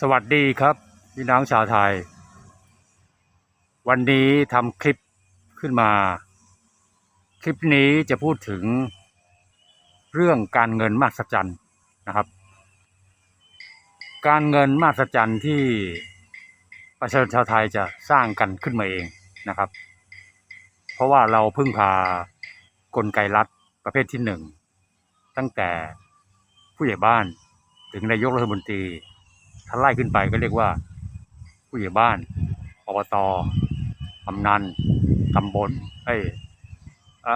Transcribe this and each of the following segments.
สวัสดีครับ พี่น้องชาวไทย วันนี้ทำคลิปขึ้นมา คลิปนี้จะพูดถึงเรื่องการเงินมหัศจรรย์นะครับ การเงินมหัศจรรย์ที่ประชาชนชาวไทยจะสร้างกันขึ้นมาเองนะครับ เพราะว่าเราพึ่งพากลไกรัฐประเภทที่หนึ่งตั้งแต่ผู้ใหญ่บ้านถึงนายกรัฐมนตรี ถ้าไล่ขึ้นไปก็เรียกว่า ผู้ใหญ่บ้านอบตกำนันตำบลเอ้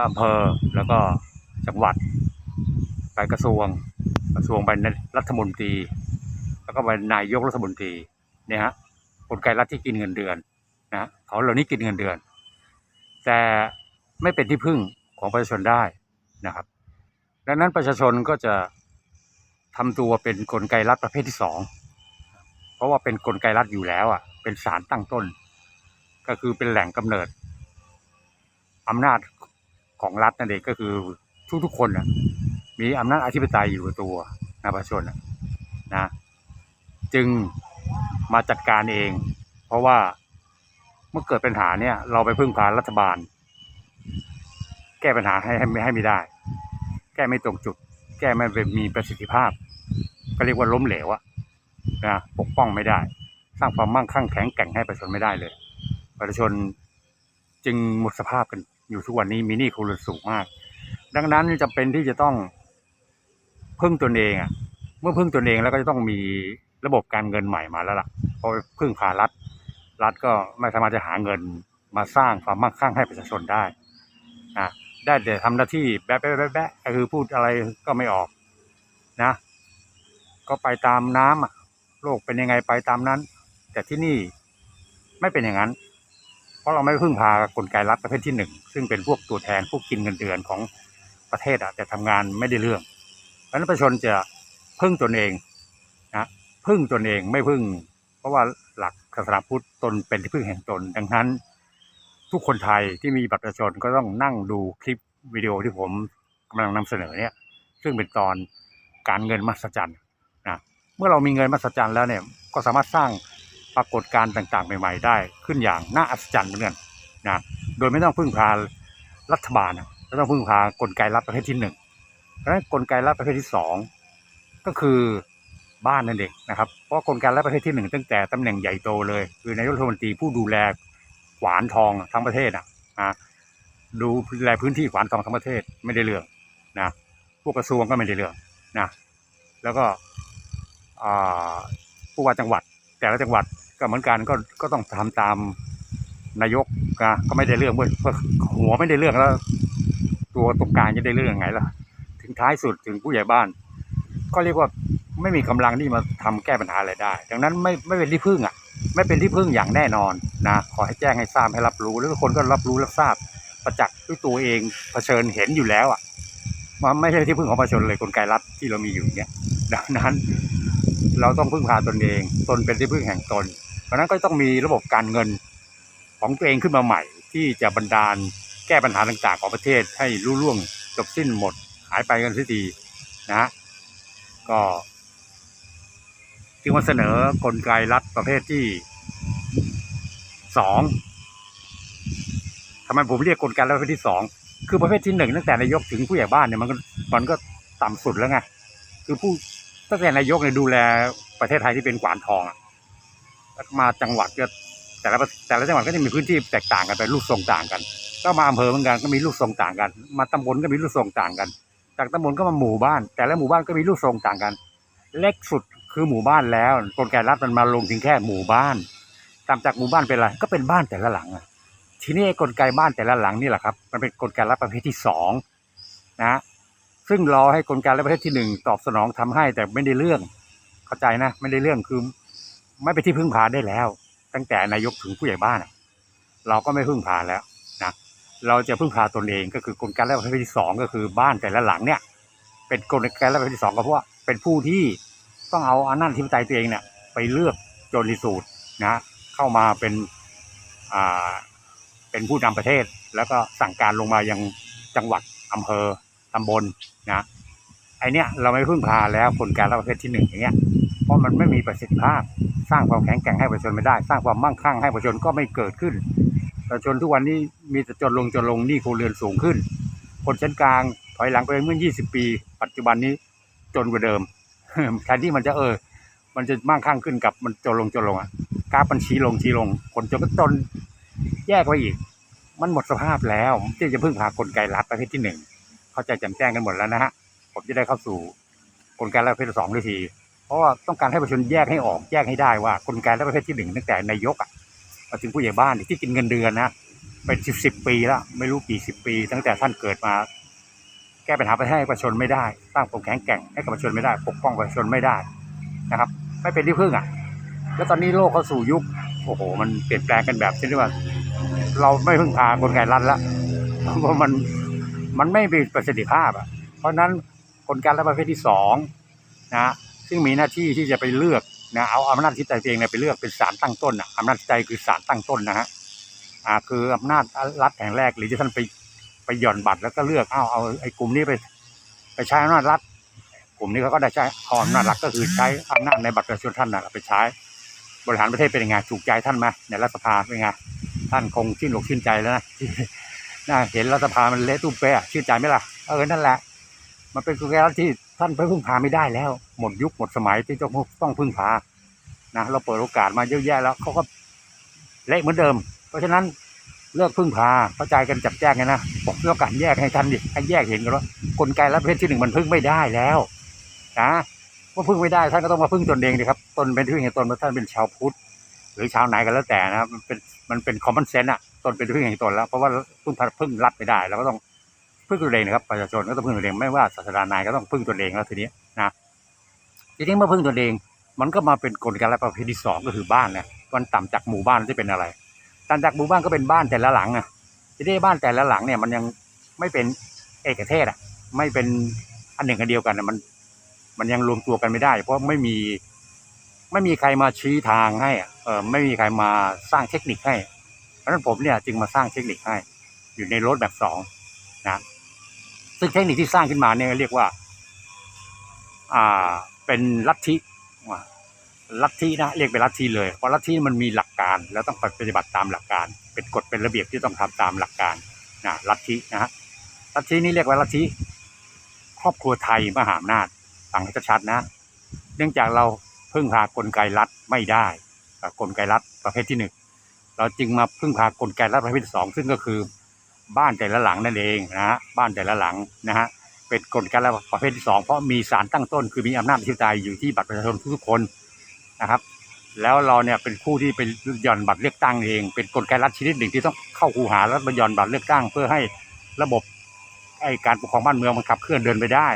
อำเภอแล้วก็จังหวัด ไปกระทรวง กระทรวงไปรัฐมนตรี แล้วก็ไปนายกรัฐมนตรีเนี่ยฮะกลไกรัฐที่กินเงินเดือนนะเขาเหล่านี้กินเงินเดือน แต่ไม่เป็นที่พึ่งของประชาชนได้นะครับ ดังนั้นประชาชนก็จะทำตัวเป็นกลไกรัฐประเภทที่สอง ราะว่าเป็นกลไกรัฐอยู่แล้วอะ เป็นสารตั้งต้น ก็คือเป็นแหล่งกำเนิดอำนาจของรัฐนั่นเองก็คือทุกๆคนน่ะ มีอำนาจอธิปไตยอยู่กับตัวนะประชาชนนะ จึงมาจัดการเอง เพราะว่าเมื่อเกิดปัญหาเนี่ย เราไปพึ่งพารัฐบาล แก้ปัญหาให้ให้ไม่ให้ไม่ได้ แก้ไม่ตรงจุด แก้ไม่มีประสิทธิภาพ ก็เรียกว่าล้มเหลวอะ นะปกป้องไม่ได้ สร้างความมั่งคั่งแข็งแกร่งให้ประชาชนไม่ได้เลยประชาชนจึงหมดสภาพกันอยู่ทุกวันนี้มีหนี้ครัวเรือนสูงมาก ดังนั้นจำเป็นที่จะต้องพึ่งตนเองอะ เมื่อพึ่งตนเองแล้วก็จะต้องมีระบบการเงินใหม่มาแล้วล่ะเพราะพึ่งพารัฐ รัฐก็ไม่สามารถจะหาเงินมาสร้างความมั่งคั่งให้ประชาชนได้นะได้แต่ทำหน้าที่แบ๊ะแบ๊ะแบ๊ะก็คือพูดอะไรก็ไม่ออกนะ ก็ไปตามน้ำอะ โลกเป็นยังไงไปตามนั้น แต่ที่นี่ไม่เป็นอย่างนั้น เพราะเราไม่พึ่งพากลไกรัฐประเภทที่หนึ่งซึ่งเป็นพวกตัวแทนพวกกินเงินเดือนของประเทศอะแต่ทำงานไม่ได้เรื่องเพราะนั้นประชาชนจะพึ่งตนเองนะพึ่งตนเองไม่พึ่ง เพราะว่าหลักศาสนาพุทธตนเป็นที่พึ่งแห่งตน ดังนั้น ทุกคนไทยที่มีบัตรประชาชนก็ต้องนั่งดูคลิปวิดีโอที่ผมกำลังนำเสนอเนี่ย ซึ่งเป็นตอนการเงินมหัศจรรย์ มื่อเรามีเงินมหัศจรรย์แล้วเนี่ยก็สามารถสร้างปรากฏการณ์ต่างๆ ใหม่ๆ ได้ขึ้นอย่างน่าอัศจรรย์เหมือนกันนะโดยไม่ต้องพึ่งพารัฐบาลไม่ต้องพึ่งพากลไกรัฐประเภทที่หนึ่งเพราะฉะนั้นกลไกรัฐประเภทที่สองก็คือบ้านนั่นเองนะครับ เพราะกลไกรัฐประเภทที่หนึ่งตั้งแต่ตำแหน่งใหญ่โตเลย คือนายกรัฐมนตรีผู้ดูแลขวานทองทั้งประเทศอะนะดูแลพื้นที่ขวานทองทั้งประเทศไม่ได้เรื่องนะพวกกระทรวงก็ไม่ได้เรื่องนะแล้วก็ ผู้ว่าจังหวัด แต่ละจังหวัดก็เหมือนกันก็ก็ต้องทำตามนายกนะก็ไม่ได้เรื่องเว้ยเพราะหัวไม่ได้เรื่องแล้ว ตัวตรงกลางจะได้เรื่องยังไงล่ะ ถึงท้ายสุดถึงผู้ใหญ่บ้าน ก็เรียกว่าไม่มีกำลังที่มาทำแก้ปัญหาอะไรได้ ดังนั้นไม่ไม่เป็นที่พึ่งอะ ไม่เป็นที่พึ่งอย่างแน่นอนนะขอให้แจ้งให้ทราบให้รับรู้แล้วทุกคนก็รับรู้รับทราบประจักษ์ด้วยตัวเองเผชิญเห็นอยู่แล้วอะมันไม่ใช่ที่พึ่งของประชาชนเลยกลไกรัฐที่เรามีอยู่เนี่ยดังนั้น เราต้องพึ่งพาตนเอง ตนเป็นที่พึ่งแห่งตน เพราะนั้นก็ต้องมีระบบการเงินของตัวเองขึ้นมาใหม่ ที่จะบรรดาลแก้ปัญหาต่างๆของประเทศให้รุ่ล่วงจบสิ้นหมดหายไปกันสักทีนะฮะก็จึงมาเสนอกลไกรัฐประเภทที่สองทำไมผมเรียกกลไกรัฐประเภทที่สองคือประเภทที่หนึ่งตั้งแต่นายกถึงผู้ใหญ่บ้านเนี่ยมันก็มันก็ต่ำสุดแล้วไงคือผู้ ตั้งแต่นายกเนี่ยดูแลประเทศไทยที่เป็นกวานทองอะแล้วมาจังหวัดก็แต่ละแต่ละจังหวัดก็จะมีพื้นที่แตกต่างกันไปรูปทรงต่างกัน ก็มาอำเภอเหมือนกันก็มีรูปทรงต่างกัน มาตำบลก็มีรูปทรงต่างกัน จากตำบลก็มาหมู่บ้าน แต่ละหมู่บ้านก็มีรูปทรงต่างกัน เล็กสุดคือหมู่บ้านแล้วกลไกรัฐมันมาลงถึงแค่หมู่บ้านตามจากหมู่บ้านเป็นอะไรก็เป็นบ้านแต่ละหลังอะทีนี้กลไกบ้านแต่ละหลังนี่แหละครับ มันเป็นกลไกรัฐประเภทที่สองนะ ซึ่งรอให้กลไกและประเทศที่หนึ่งตอบสนองทำให้แต่ไม่ได้เรื่อง เข้าใจนะ ไม่ได้เรื่องคือไม่ไปที่พึ่งพาได้แล้ว ตั้งแต่นายกถึงผู้ใหญ่บ้านเราก็ไม่พึ่งพาแล้วนะเราจะพึ่งพาตนเองก็คือกลไกและประเภทที่สองก็คือบ้านแต่ละหลังเนี่ย เป็นกลไกและประเภทที่สองก็เพราะว่าเป็นผู้ที่ต้องเอาอำนาจที่ปไตยตัวเองเนี่ยไปเลือกโจรลิสูตรนะเข้ามาเป็นอ่าเป็นผู้นำประเทศ แล้วก็สั่งการลงมายังจังหวัดอำเภอ ตำบลนะไอเนี้ยเราไม่พึ่งพาแล้วกลไกรัฐประเภทที่หนึ่งอย่างเงี้ยเพราะมันไม่มีประสิทธิภาพ สร้างความแข็งแกร่งให้ประชาชนไม่ได้ สร้างความมั่งคั่งให้ประชาชนก็ไม่เกิดขึ้นประชาชนทุกวันนี้มีแต่จนลงจนลงหนี้ครัวเรือนสูงขึ้น คนชั้นกลางถอยหลังไปเมื่อ 20 ปี ปัจจุบันนี้จนกว่าเดิมแทนที่มันจะเออ มันจะมั่งคั่งขึ้นกับมันจนลงจนลงอะกราฟมันชี้ลงชี้ลง คนจนก็จนแยกไว้อีก มันหมดสภาพแล้วที่จะพึ่งพากลไกรัฐประเภทที่หนึ่ง เข้าใจแจ่มแจ้งกันหมดแล้วนะฮะผมจะได้เข้าสู่กลไกรัฐประเภทสองด้วยทีเพราะว่าต้องการให้ประชาชนแยกให้ออกแยกให้ได้ว่ากลไกรัฐประเภทที่หนึ่งตั้งแต่นายกอะมาถึงผู้ใหญ่บ้านที่กินเงินเดือนนะเป็นสิบสิบปีแล้วไม่รู้กี่สิบปี ตั้งแต่ท่านเกิดมา แก้ปัญหาประเทศให้ประชาชนไม่ได้สร้างความแข็งแกร่งให้กับประชาชนไม่ได้ ปกป้องประชาชนไม่ได้นะครับ ไม่เป็นที่พึ่งอะ แล้วตอนนี้โลกเข้าสู่ยุคโอ้โห มันเปลี่ยนแปลงกันแบบเชนิดว่า เราไม่พึ่งพากลไกรัฐละเพราะมัน มันไม่มีประสิทธิภาพอะ เพราะนั้นกลไกรัฐประเภทที่สองนะซึ่งมีหน้าที่ที่จะไปเลือกนะเอาอำนาจที่ใจเองเนี่ยไปเลือกเป็นศาลตั้งต้นอะอำนาจใจคือศาลตั้งต้นนะฮะอ่าคืออำนาจรัฐแห่งแรกหรือที่ท่านไปไปหย่อนบัตรแล้วก็เลือกเอาเอาไอ้กลุ่มนี้ไป ไปใช้อำนาจรัฐกลุ่มนี้เขาก็ได้ใช้เอาอำนาจรัฐก็คือใช้อำนาจในบัตรประชาชนท่านน่ะไปใช้ บริหารประเทศเป็นยังไงถูกใจท่านไหมในรัฐสภาเป็นไงท่านคงชื่นอกชื่นใจแล้วนะที่ น่าเห็นรัฐสภามันเละตุ้มเป๊ะชื่นใจไหมล่ะ เออ นั่นแหละ มันเป็นกลไกรัฐที่ท่านไปพึ่งพาไม่ได้แล้ว หมดยุคหมดสมัยที่ต้องต้องพึ่งพา นะ เราเปิดโอกาสมาเยอะแยะแล้วเขาก็เละเหมือนเดิม เพราะฉะนั้นเลิกพึ่งพาเข้าใจกันจับแจ้งกันนะบอกเรื่องการแยกให้ท่านดิให้แยกเห็นกันว่ากลไกรัฐประเภทที่หนึ่งมันพึ่งไม่ได้แล้วนะเมื่อพึ่งไม่ได้ท่านก็ต้องมาพึ่งตนเองดิครับตนเป็นที่พึ่งแห่งตนเพราท่านเป็นชาวพุทธ หรือชาวไหนก็แล้วแต่นะครับมันเป็นมันเป็นคอมมอนเซนต์อะ ตนเป็นพึ่งแห่งตนแล้ว เพราะว่าพึ่งพาพึ่งรัฐไม่ได้เราก็ต้องพึ่งตนเองนะครับประชาชนก็ต้องพึ่งตนเองไม่ว่าศาสนาไหนก็ต้องพึ่งตนเองแล้วทีนี้นะทีนี้เมื่อพึ่งตนเองมันก็มาเป็นกลไกรัฐประเภทที่สองก็คือบ้านเนี่ยมันต่ำจากหมู่บ้านจะเป็นอะไรต่ำจากหมู่บ้านก็เป็นบ้านแต่ละหลังอะทีนี้บ้านแต่ละหลังเนี่ยมันยังไม่เป็นเอกเทศอะไม่เป็นอันหนึ่งอันเดียวกันอะมัน มันยังรวมตัวกันไม่ได้ เพราะไม่มีไม่มีใครมาชี้ทางให้อะเออไม่มีใครมาสร้างเทคนิคให้ เพราะฉะนั้นผมเนี่ยจึงมาสร้างเทคนิคให้ อยู่ในรถแบบสองนะซึ่งเทคนิคที่สร้างขึ้นมาเนี่ยเรียกว่า อ่าเป็นลัทธิลัทธินะเรียกเป็นลัทธิเลยเพราะลัทธิมันมีหลักการ แล้วต้องปฏิบัติตามหลักการ เป็นกฎเป็นระเบียบที่ต้องทำตามหลักการนะลัทธินะฮะลัทธินี้เรียกว่าลัทธิครอบครัวไทยมหาอำนาจฟังให้ชัดๆนะ เนื่องจากเราพึ่งพากลไกรัฐไม่ได้กลไกรัฐประเภทที่หนึ่ง เราจึงมาพึ่งพากลไกรัฐประเภทที่สองซึ่งก็คือบ้านแต่ละหลังนั่นเองนะฮะบ้านแต่ละหลังนะฮะเป็นกลไกรัฐประเภทที่สองเพราะมีสารตั้งต้น คือมีอำนาจอธิปไตยอยู่ที่บัตรประชาชนทุกๆคนนะครับ แล้วเราเนี่ยเป็นผู้ที่ไปหย่อนบัตรเลือกตั้งเอง เป็นกลไกรัฐชนิดหนึ่งที่ต้องเข้าคูหาแล้วมาหย่อนบัตรเลือกตั้ง เพื่อให้ระบบไอการปกครองบ้านเมืองมันขับเคลื่อนเดินไปได้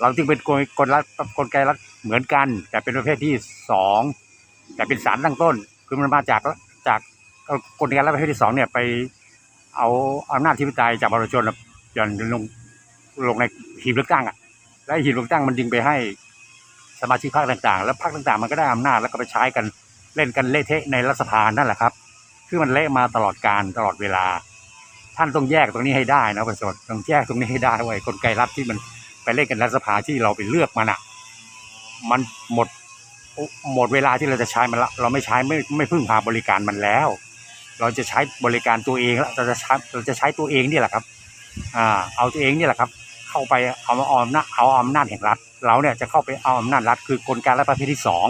เราจึงเป็นกลกลรัฐกลไกรัฐเหมือนกัน แต่เป็นประเภทที่สองแต่เป็นสารตั้งต้นคือมันมาจาก จากกลไกรัฐประเภทที่สองเนี่ยไปเอาอำนาจที่ปไตยจากประชาชนน่ะหย่อนลงลงในหีบเลือกตั้งอะ และหีบเลือกตั้งมันดึงไปให้สมาชิกพรรคต่างๆ แล้วพรรคต่างๆ มันก็ได้อำนาจแล้วก็ไปใช้กันเล่นกันเละเทะในรัฐสภานั่นแหละครับ คือมันเละมาตลอดการตลอดเวลา ท่านต้องแยกตรงนี้ให้ได้นะประชาชนต้องแยกตรงนี้ให้ได้ไว้กลไกรัฐที่มันไปเล่นกันรัฐสภาที่เราไปเลือกมันอะ มันหมดหมดเวลาที่เราจะใช้มันละ เราไม่ใช้ไม่ไม่พึ่งพาบริการมันแล้ว เราจะใช้บริการตัวเองแล้วเราจะใช้เราจะใช้ตัวเองนี่แหละครับอ่าเอาตัวเองนี่แหละครับ เข้าไปเอามาออำนาจเอาอำนาจแห่งรัฐ เราเนี่ยจะเข้าไปเอาอำนาจรัฐ คือกลไกรัฐประเภทที่สอง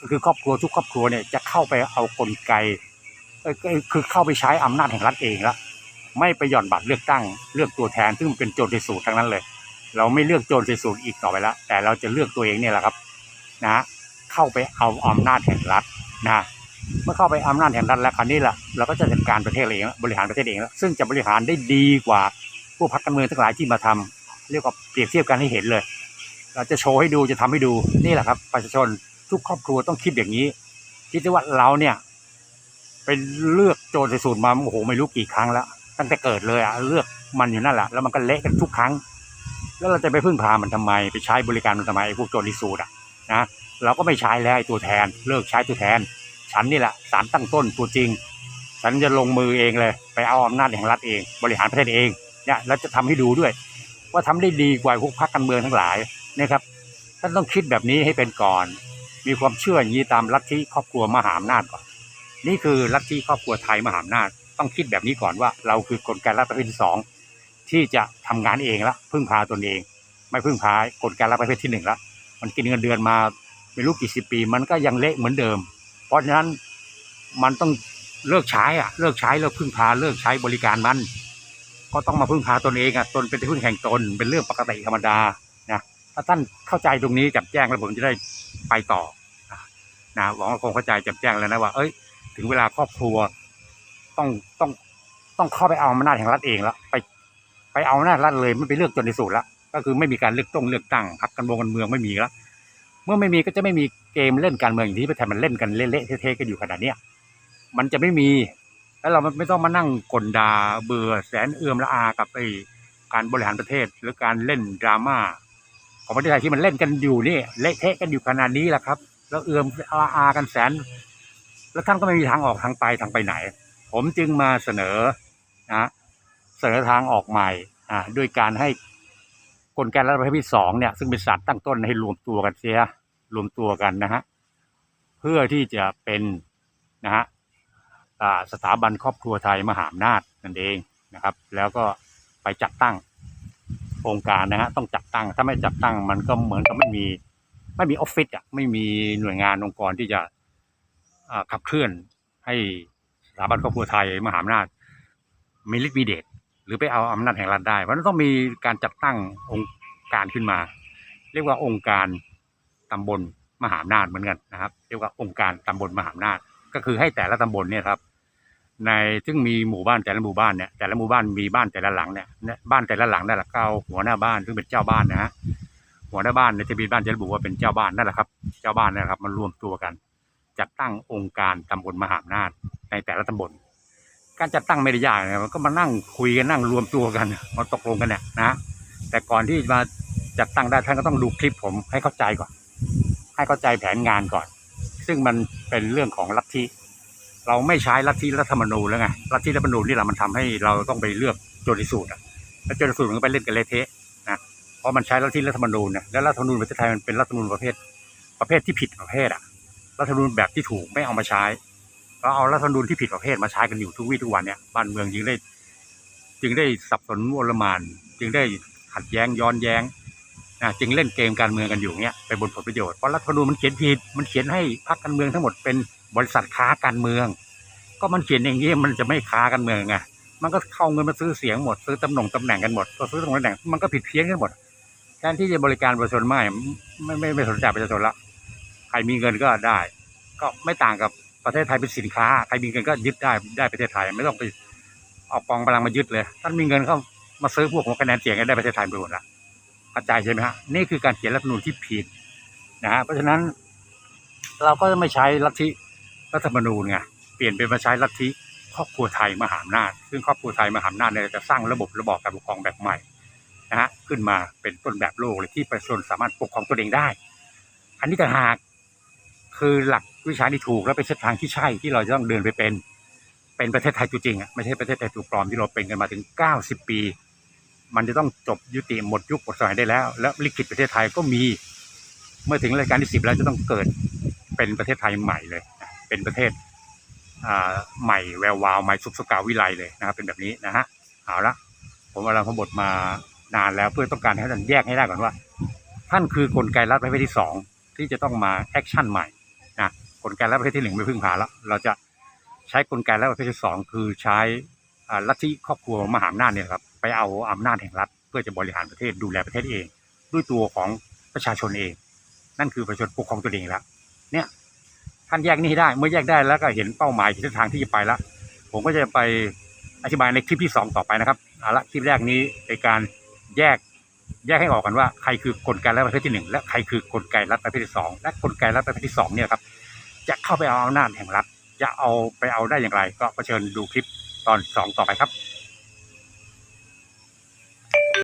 ก็คือครอบครัวทุกครอบครัวเนี่ยจะเข้าไปเอากลไกคือเข้าไปใช้อำนาจแห่งรัฐเองละไม่ไปหย่อนบัตรเลือกตั้งเลือกตัวแทนซึ่งเป็นโจรในสูตรทั้งนั้นเลย เราไม่เลือกโจรในสูตรอีกต่อไปแล้วแต่เราจะเลือกตัวเองเนี่ยแหละครับนะเข้าไปเอาอำนาจแห่งรัฐนะ เมื่อเข้าไปอำนาจแห่งรัฐแล้วคราวนี้แหละเราก็จะจัดการประเทศเองบริหารประเทศเองแล้วซึ่งจะบริหารได้ดีกว่าผู้พักการเมืองทั้งหลายที่มาทำเรียกว่าเปรียบเทียบกันให้เห็นเลย เราจะโชว์ให้ดูจะทำให้ดูนี่แหละครับประชาชนทุกครอบครัวต้องคิดอย่างนี้ คิดว่าเราเนี่ยเป็นเลือกโจรสูตรมาโอ้โหไม่รู้กี่ครั้งแล้ว ตั้งแต่เกิดเลยอะเลือกมันอยู่นั่นแหละแล้วมันก็เละกันทุกครั้ง แล้วเราจะไปพึ่งพามันทำไม ไปใช้บริการมันทำไมไอ้พวกโจรลิสูตรอะนะเราก็ไม่ใช้แล้วไอ้ตัวแทน เลิกใช้ตัวแทน ฉันนี่แหละสารตั้งต้นตัวจริง ฉันจะลงมือเองเลย ไปเอาอำนาจแห่งรัฐเอง บริหารประเทศเองเนี่ยแล้วจะทำให้ดูด้วย ว่าทำได้ดีกว่าพวกพรรคการเมืองทั้งหลายนะครับท่านต้องคิดแบบนี้ให้เป็นก่อน มีความเชื่ออย่างนี้ตามลัทธิครอบครัวมหาอำนาจก่อน นี่คือลัทธิครอบครัวไทยมหาอำนาจ ต้องคิดแบบนี้ก่อนว่า เราคือกลไกรัฐประเภทที่สองที่จะทำงานเองละพึ่งพาตนเอง ไม่พึ่งพากลไกรัฐประเภทที่หนึ่งละมันกินเงินเดือนมาไม่รู้กี่สิบปี มันก็ยังเละเหมือนเดิม เพราะฉะนั้นมันต้องเลิกใช้อะเลิกใช้เลิกพึ่งพาเลิกใช้บริการมัน ก็ต้องมาพึ่งพาตนเองอะตนเป็นที่พึ่งแห่งตนเป็นเรื่องปกติธรรมดานะถ้าท่านเข้าใจตรงนี้จับแจ้งแล้วผมจะได้ไปต่อนะหวังว่าคงเข้าใจจับแจ้งแล้วนะว่า เอ้ย ถึงเวลาครอบครัวต้องต้องต้องเข้าไปเอาอำนาจแห่งรัฐเองแล้วไป ไปเอาอำนาจรัฐเลยไม่ไปเลือกจนในสุดละก็คือไม่มีการเลือกต้องเลือกตั้งพรรคการเมืองการเมืองไม่มีแล้ว มื่อไม่มีก็จะไม่มีเกมเล่นการเมืองอย่างที่ประเทศมันเล่นกันเละๆเทะๆกันอยู่ขนาดเนี้ยมันจะไม่มีแล้วเราไม่ต้องมานั่งกลดาเบื่อแสนเอื่อมละอากับไอ้การบริหารประเทศหรือการเล่นดราม่าของประเทศไทยที่มันเล่นกันอยู่นี่เละเทะกันอยู่ขนาดนี้แหละครับ แล้วเอื่อมละอากันแสน แล้วท่านก็ไม่มีทางออกทางไปทางไปไหน ผมจึงมาเสนอนะเสนอทางออกใหม่อ่าด้วยการให้กลไกรัฐประเภทที่สองเนี่ยซึ่งเป็นศาสตร์ตั้งต้นให้รวมตัวกันเสีย รวมตัวกันนะฮะเพื่อที่จะเป็นนะฮะสถาบันครอบครัวไทยมหาอำนาจนั่นเองนะครับ แล้วก็ไปจัดตั้งโครงการนะฮะต้องจัดตั้งถ้าไม่จัดตั้งมันก็เหมือนกับไม่มีไม่มีออฟฟิศอะไม่มีหน่วยงานองค์กรที่จะขับเคลื่อนให้สถาบันครอบครัวไทยมหาอำนาจมีฤทธิ์มีเดชหรือไปเอาอำนาจแห่งรัฐได้เพราะนั้นต้องมีการจัดตั้งองค์การขึ้นมา เรียกว่าองค์การ ตำบลมหาอำนาจเหมือนกันนะครับ เรียกว่าองค์การตำบลมหาอำนาจ ก็คือให้แต่ละตำบลเนี่ยครับ ในซึ่งมีหมู่บ้านแต่ละหมู่บ้านเนี่ยแต่ละหมู่บ้านมีบ้านแต่ละหลังเนี่ยบ้านแต่ละหลังนั่นแหละก็เอาหัวหน้าบ้านซึ่งเป็นเจ้าบ้านนะฮะหัวหน้าบ้านในทะเบียนบ้านจะระบุว่าเป็นเจ้าบ้านนั่นแหละครับ เจ้าบ้านนั่นแหละครับ มันรวมตัวกัน จัดตั้งองค์การตำบลมหาอำนาจในแต่ละตำบล การจัดตั้งไม่ได้ยากนะมันก็มานั่งคุยกันนั่งรวมตัวกันมาตกลงกันเนี่ยนะ แต่ก่อนที่มาจัดตั้งได้ท่านก็ต้องดูคลิปผมให้เข้าใจก่อน ให้เข้าใจแผนงานก่อน ซึ่งมันเป็นเรื่องของลัทธิเราไม่ใช้ลัทธิรัฐธรรมนูญแล้วไงลัทธิรัฐธรรมนูญนี่แหละมันทำให้เราต้องไปเลือกโจทย์สูตรอะแล้วโจทย์สูตรมันก็ไปเล่นกันเละเทะนะเพราะมันใช้ลัทธิรัฐธรรมนูญเนี่ยแล้วรัฐธรรมนูญประเทศไทยมันเป็นรัฐธรรมนูญประเภท ประเภทที่ผิดประเภทอะรัฐธรรมนูญแบบที่ถูกไม่เอามาใช้เราเอารัฐธรรมนูญที่ผิดประเภทมาใช้กันอยู่ทุกวี่ทุกวันเนี่ยบ้านเมืองจึงได้ จึงได้สับสนโอลหมาน จึงได้ขัดแย้งย้อนแย้ง นะจึงเล่นเกมการเมืองกันอยู่เนี้ยไปบนผลประโยชน์เพราะรัฐธรรมนูญมันเขียนผิดมันเขียนให้พรรคการเมืองทั้งหมดเป็นบริษัทค้าการเมือง ก็มันเขียนอย่างนี้มันจะไม่ค้ากันเมืองไงมันก็เข้าเงินมาซื้อเสียงหมดซื้อตำแหน่งตำแหน่งกันหมดพอซื้อตำแหน่งมันก็ผิดเพี้ยนกันหมดแทนที่จะบริการประชาชนไม่ไม่ไม่ไม่สนใจประชาชนละใครมีเงินก็ได้ ก็ไม่ต่างกับประเทศไทยเป็นสินค้าใครมีเงินก็ยึดได้ได้ประเทศไทยไม่ต้องไปเอากองพลังมายึดเลยท่านมีเงินเข้ามาซื้อพวกหัวคะแนนเสียงก็ได้ประเทศไทยไปหมดละ ใจใช่ไหมฮะนี่คือการเขียนรัฐธรรมนูญที่ผิดนะฮะเพราะฉะนั้นเราก็ไม่ใช้ลัทธิรัฐธรรมนูญไงเปลี่ยนเป็นมาใช้ลัทธิครอบครัวไทยมหาอำนาจ ซึ่งครอบครัวไทยมหาอำนาจเนี่ยจะสร้างระบบระบอบการปกครองแบบใหม่นะฮะขึ้นมาเป็นต้นแบบโลกเลยที่ประชาชนสามารถปกครองตัวเองได้ อันนี้ต่างหากคือหลักวิชาที่ถูกและเป็นเส้นทางที่ใช่ที่เราจะต้องเดินไปเป็น เป็นประเทศไทยจริงอะไม่ใช่ประเทศไทยตัวปลอมที่เราเป็นกันมาถึงเก้าสิบปี มันจะต้องจบยุติหมดยุคหมดสมัยได้แล้ว แล้วลิขิตประเทศไทยก็มี เมื่อถึงรายการที่สิบแล้วจะต้องเกิดเป็นประเทศไทยใหม่เลย เป็นประเทศอ่าใหม่แวววาวใหม่สุขสกาววิไลเลยนะครับ เป็นแบบนี้นะฮะเอาละผมกำลังพบทมานานแล้วเพื่อต้องการให้ท่านแยกให้ได้ก่อนว่า ท่านคือกลไกรัฐประเภทที่สองที่จะต้องมาแอคชั่นใหม่นะกลไกรัฐประเภทที่หนึ่งไม่พึ่งพาแล้วเราจะใช้กลไกรัฐประเภทที่สองคือใช้อ่าลัทธิครอบครัวมหาอำนาจเนี่ยครับ ไปเอาอำนาจแห่งรัฐ เพื่อจะบริหารประเทศดูแลประเทศเอง ด้วยตัวของประชาชนเอง นั่นคือประชาชนปกครองตัวเองแล้วเนี่ยท่านแยกนี้ให้ได้ เมื่อแยกได้แล้วก็เห็นเป้าหมายเห็นทิศทางที่จะไปแล้วผมก็จะไปอธิบายในคลิปที่สองต่อไปนะครับเอาละคลิปแรกนี้ในการแยกแยกให้ออกกันว่าใครคือกลไกรัฐประเภทที่หนึ่งและใครคือกลไกรัฐประเภทที่สองและกลไกรัฐประเภทที่สองเนี่ยครับจะเข้าไปเอาอำนาจแห่งรัฐจะเอาไปเอาได้อย่างไร ก็เชิญดูคลิปตอนสองต่อไปครับ